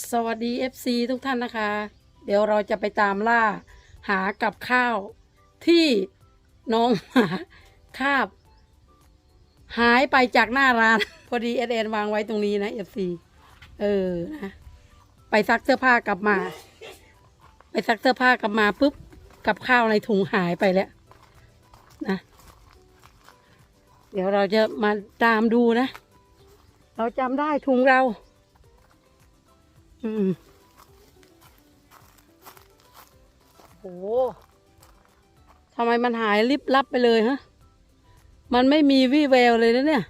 สวัสดี FC ทุกท่านนะคะ เดี๋ยวเราจะไปตามล่าหากับข้าวที่น้องหมาคาบ หายไปจากหน้าร้าน พอดีเอเนวางไว้ตรงนี้นะ FC เออนะไปซักเสื้อผ้ากลับมา ไปซักเสื้อผ้ากลับมาปุ๊บกับข้าวในถุงหายไปแล้วนะ เดี๋ยวเราจะมาตามดูนะ เราจำได้ถุงเรา อืมโอ้ทำไมมันหายลิบลับไปเลยฮะ มันไม่มีวี่แววเลยนะเนี่ย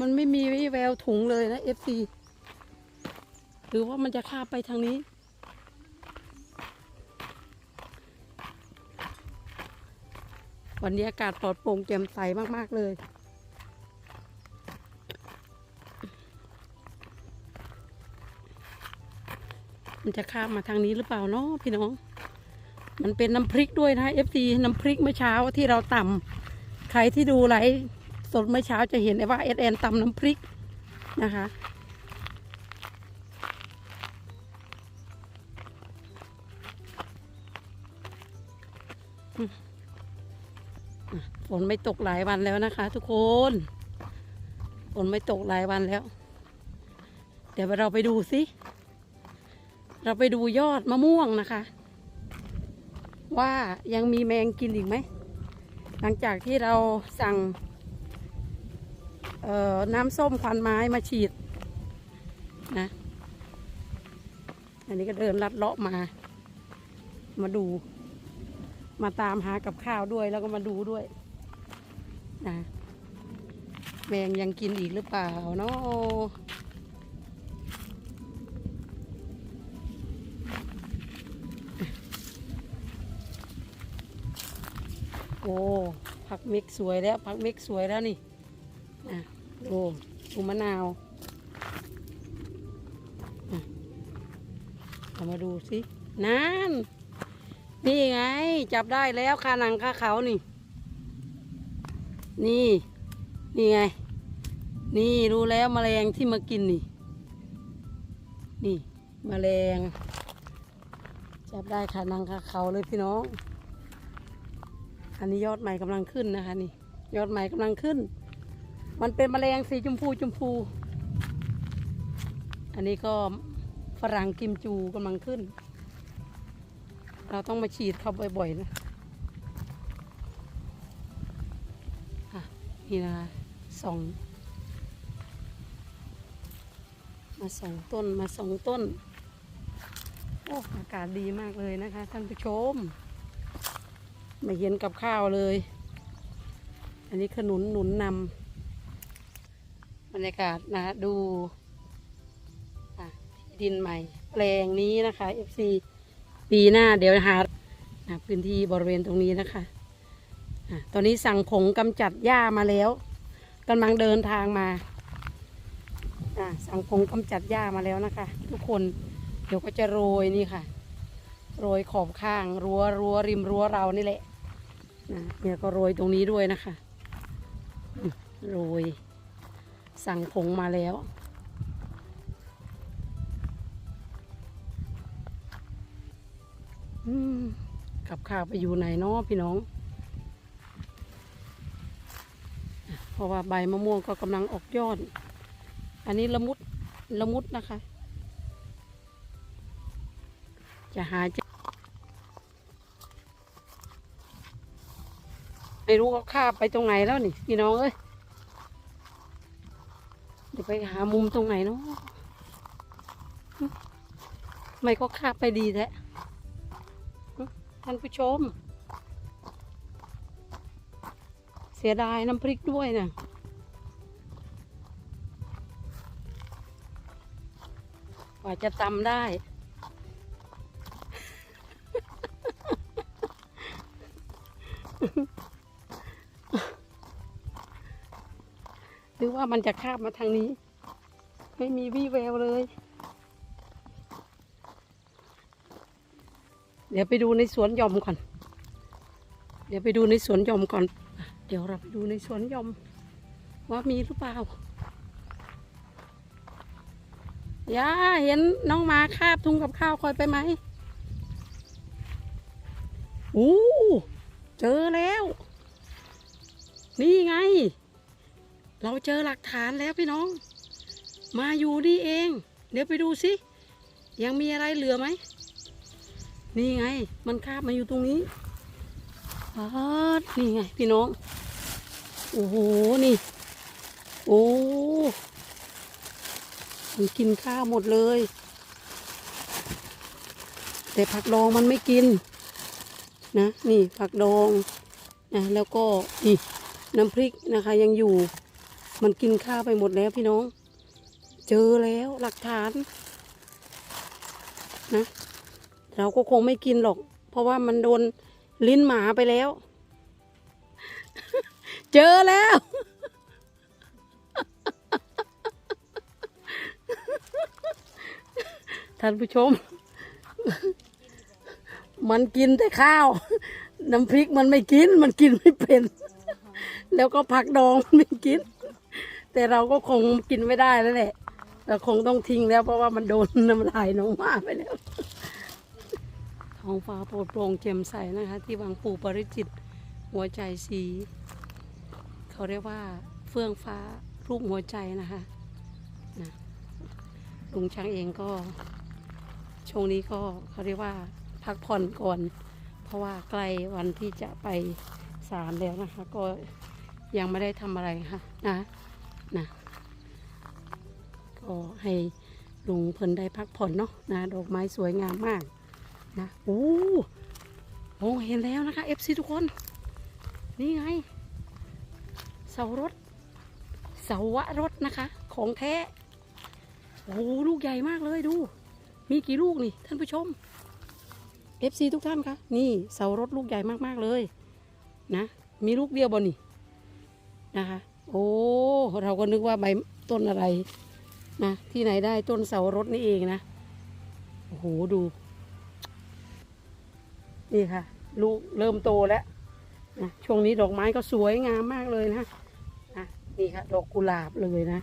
มันไม่มีวี่แววถุงเลยนะเอฟซีหรือว่ามันจะข้ามไปทางนี้วันนี้อากาศปลอดโปร่งแจ่มใสมาก ๆ เลย มันจะข้ามมาทางนี้หรือเปล่าเนาะพี่น้อง มันเป็นน้ำพริกด้วยนะเอฟซีน้ำพริกเมื่อเช้าที่เราตำใครที่ดูไลฟ์สดเมื่อเช้าจะเห็นว่าเอสแอนตำน้ำพริกนะคะฝนไม่ตกหลายวันแล้วนะคะ ทุกคนฝนไม่ตกหลายวันแล้ว เดี๋ยวเราไปดูสิ เราไปดูยอดมะม่วงนะคะ ว่ายังมีแมงกินอีกไหม หลังจากที่เราสั่งน้ำส้มควันไม้มาฉีดนะอันนี้ก็เดินลัดเลาะมา มาดู มาตามหากับข้าวด้วยแล้วก็มาดูด้วยนะแมงยังกินอีกหรือเปล่าเนาะ โอ้ผักเม็กสวยแล้วผักเม็กสวยแล้วนี่อะโอ้ดูมะนาวเอามาดูสินั่นนี่ไง จับได้แล้วคาหนังคาเขานี่ นี่ นี่ไง นี่รู้แล้วแมลงที่มากินนี่ นี่แมลง จับได้คาหนังคาเขาเลยพี่น้อง อันนี้ยอดใหม่กำลังขึ้นนะคะ นี่ ยอดใหม่กำลังขึ้น มันเป็นแมลงสีชมพูชมพู อันนี้ก็ฝรั่งกิมจูกำลังขึ้น เราต้องมาฉีดเขาบ่อยๆนะะนี่นะคะสองมาสองต้นมาสองต้น โอ้อากาศดีมากเลยนะคะท่านผู้ชม ไม่เห็นกับข้าวเลย อันนี้ขนุนหนุนนำบรรยากาศนะดูที่ดินใหม่ แปลงนี้นะคะ FC ปีหน้าเดี๋ยวหาพื้นที่บริเวณตรงนี้นะคะอะตอนนี้สั่งผงกำจัดหญ้ามาแล้วกำลังเดินทางมาสั่งผงกำจัดหญ้ามาแล้วนะคะ ทุกคนเดี๋ยวก็จะโรยนี่ค่ะ โรยขอบข้างรั้วรั้วริมรั้วเรานี่แหละนะเนี่ยก็โรยตรงนี้ด้วยนะคะโรยสั่งผงมาแล้ว กับข้าวไปอยู่ไหนเนาะพี่น้อง เพราะว่าใบมะม่วงก็กำลังออกยอด อันนี้ละมุดละมุดนะคะ จะหา ไม่รู้เขาข้าไปตรงไหนแล้วนี่พี่น้องเอ้ยเดี๋ยวไปหามุมตรงไหนเนาะไม่ก็ข้าไปดีแท้ท่านผู้ชม เสียดายน้ำพริกด้วยนะกว่าจะตำได้ มันจะข้ามมาทางนี้ ไม่มีวี่แววเลย เดี๋ยวไปดูในสวนยอมก่อน เดี๋ยวไปดูในสวนยอมก่อน เดี๋ยวเราไปดูในสวนยอม ว่ามีหรือเปล่าย่าเห็นน้องมาคาบทุงกับข้าวคอยไปไหมอู้เจอแล้ว นี่ไง เราเจอหลักฐานแล้วพี่น้อง มาอยู่นี่เอง เดี๋ยวไปดูสิ ยังมีอะไรเหลือไหม นี่ไง มันคาบมาอยู่ตรงนี้อ๋อนี่ไง พี่น้อง โอ้โห นี่ โอ้มันกินข้าวหมดเลย แต่ผักดองมันไม่กิน นะ นี่ผักดองนะแล้วก็นี่น้ำพริกนะคะยังอยู่ มันกินข้าวไปหมดแล้วพี่น้อง เจอแล้วหลักฐานนะ เราก็คงไม่กินหรอก เพราะว่ามันโดนลิ้นหมาไปแล้ว เจอแล้ว ท่านผู้ชม มันกินแต่ข้าว น้ำพริกมันไม่กิน มันกินไม่เป็น แล้วก็ผักดองมันไม่กิน แต่เราก็คงกินไม่ได้แล้วแหละเราคงต้องทิ้งแล้วเพราะว่ามันโดนน้ำลายน้องหมาไปแล้วท้องฟ้าโปร่งโปร่งแจ่มใสนะคะ ที่วังปู่ปริจิตหัวใจสี เขาเรียกว่าเฟื่องฟ้ารูปหัวใจนะคะนะลุงช้างเองก็ช่วงนี้ก็เขาเรียกว่าพักผ่อนก่อน เพราะว่าใกล้วันที่จะไปศาลแล้วนะคะ ก็ยังไม่ได้ทำอะไรค่ะนะ นะ ก็ให้ลุงเพิ่นได้พักผ่อนเนาะนะดอกไม้สวยงามมากนะโอ้มองเห็นแล้วนะคะ FC ทุกคน นี่ไง เสารถ เสาวะรถนะคะ ของแท้โอ้ลูกใหญ่มากเลยดู มีกี่ลูกนี่ ท่านผู้ชม FC ทุกท่านคะนี่เสารถลูกใหญ่มากๆเลย นะ มีลูกเดียวบนนี่นะคะ โอ้เราก็นึกว่าใบต้นอะไรนะที่ไหนได้ต้นเสารถนี่เองนะโอ้โหดู นี่ค่ะ ลูกเริ่มโตแล้วนะช่วงนี้ดอกไม้ก็สวยงามมากเลยนะนะนี่ค่ะ ดอกกุหลาบเลยนะ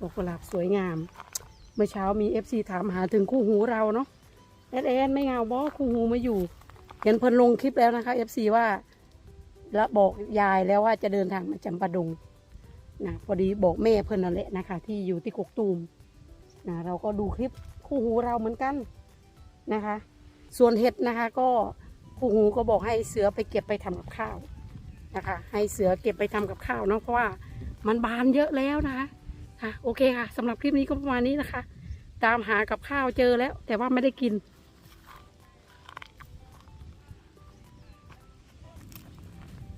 ดอกกุหลาบสวยงาม เมื่อเช้ามีเอฟซีถามหาถึงคู่หูเราเนาะแอดแอนไม่เงาบอคู่หูมาอยู่ เห็นเพิ่นลงคลิปแล้วนะคะเอฟซีว่าแล้วบอกยายแล้วว่าจะเดินทางมาจำปาดง นะพอดีบอกแม่เพิ่นนั่นแหละนะคะ ที่อยู่ที่กกตูมนะเราก็ดูคลิปคู่หูเราเหมือนกันนะคะ ส่วนเห็ดนะคะก็ผู้หูก็บอกให้เสือไปเก็บไปทำกับข้าวนะคะ ให้เสือเก็บไปทำกับข้าวเนาะเพราะว่ามันบานเยอะแล้วนะคะค่ะโอเคค่ะสำหรับคลิปนี้ก็ประมาณนี้นะคะ ตามหากับข้าวเจอแล้ว แต่ว่าไม่ได้กิน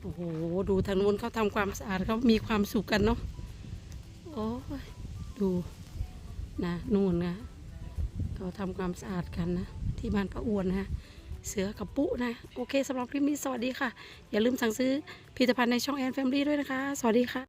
อ้โห ดูทางนู้นเขาทำความสะอาดเขามีความสุขกันเนาะ โอ้ย ดูนะนู่นนะเขาทำความสะอาดกันนะ ที่บ้านป้าอ้วนนะเสือกับปุ๊นะ โอเคสำหรับคลิปนี้สวัสดีค่ะ อย่าลืมสั่งซื้อผลิตภัณฑ์ในช่องแอนแฟมลี่ด้วยนะคะ สวัสดีค่ะ